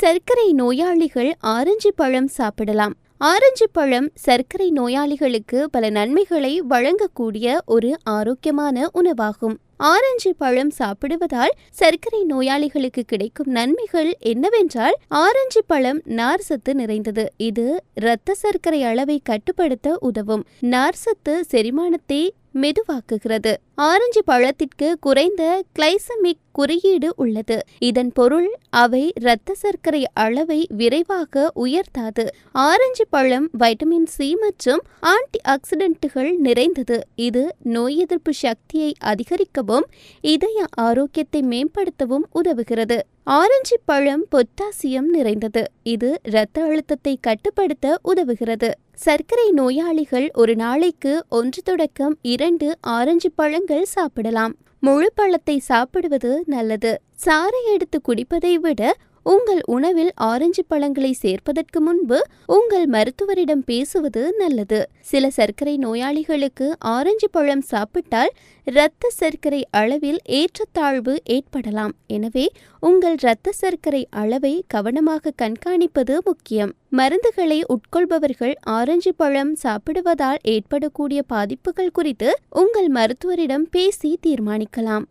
சர்க்கரை நோயாளிகள் ஆரஞ்சு பழம் சாப்பிடலாம். ஆரஞ்சு பழம் சர்க்கரை நோயாளிகளுக்கு பல நன்மைகளை வழங்கக்கூடிய ஒரு ஆரோக்கியமான உணவாகும். ஆரஞ்சு பழம் சாப்பிடுவதால் சர்க்கரை நோயாளிகளுக்கு கிடைக்கும் நன்மைகள் என்னவென்றால் ஆரஞ்சு பழம் நார் சத்து நிறைந்தது. இது இரத்த சர்க்கரை அளவை கட்டுப்படுத்த உதவும். நார் சத்து செரிமானத்தை மெதுவாக்குகிறது. ஆரஞ்சு பழத்திற்கு குறைந்த கிளைசமிக் குறியீடு உள்ளது. இதன் பொருள் அவை இரத்த சர்க்கரை அளவை விரைவாக உயர்த்தாது. ஆரஞ்சு பழம் வைட்டமின் சி மற்றும் ஆன்டி ஆக்சிடென்ட்டுகள் நிறைந்தது. இது நோய் எதிர்ப்பு சக்தியை அதிகரிக்கவும் இதய ஆரோக்கியத்தை மேம்படுத்தவும் உதவுகிறது. ஆரஞ்சு பழம் பொட்டாசியம் நிறைந்தது. இது இரத்த அழுத்தத்தை கட்டுப்படுத்த உதவுகிறது. சர்க்கரை நோயாளிகள் ஒரு நாளைக்கு ஒன்று தொடக்கம் இரண்டு ஆரஞ்சு பழங்கள் சாப்பிடலாம். முழு பழத்தை சாப்பிடுவது நல்லது. சாறை எடுத்து குடிப்பதை விட உங்கள் உணவில் ஆரஞ்சு பழங்களை சேர்ப்பதற்கு முன்பு உங்கள் மருத்துவரிடம் பேசுவது நல்லது. சில சர்க்கரை நோயாளிகளுக்கு ஆரஞ்சு பழம் சாப்பிட்டால் இரத்த சர்க்கரை அளவில் ஏற்றத்தாழ்வு ஏற்படலாம். எனவே உங்கள் இரத்த சர்க்கரை அளவை கவனமாக கண்காணிப்பது முக்கியம். மருந்துகளை உட்கொள்பவர்கள் ஆரஞ்சு பழம் சாப்பிடுவதால் ஏற்படக்கூடிய பாதிப்புகள் குறித்து உங்கள் மருத்துவரிடம் பேசி தீர்மானிக்கலாம்.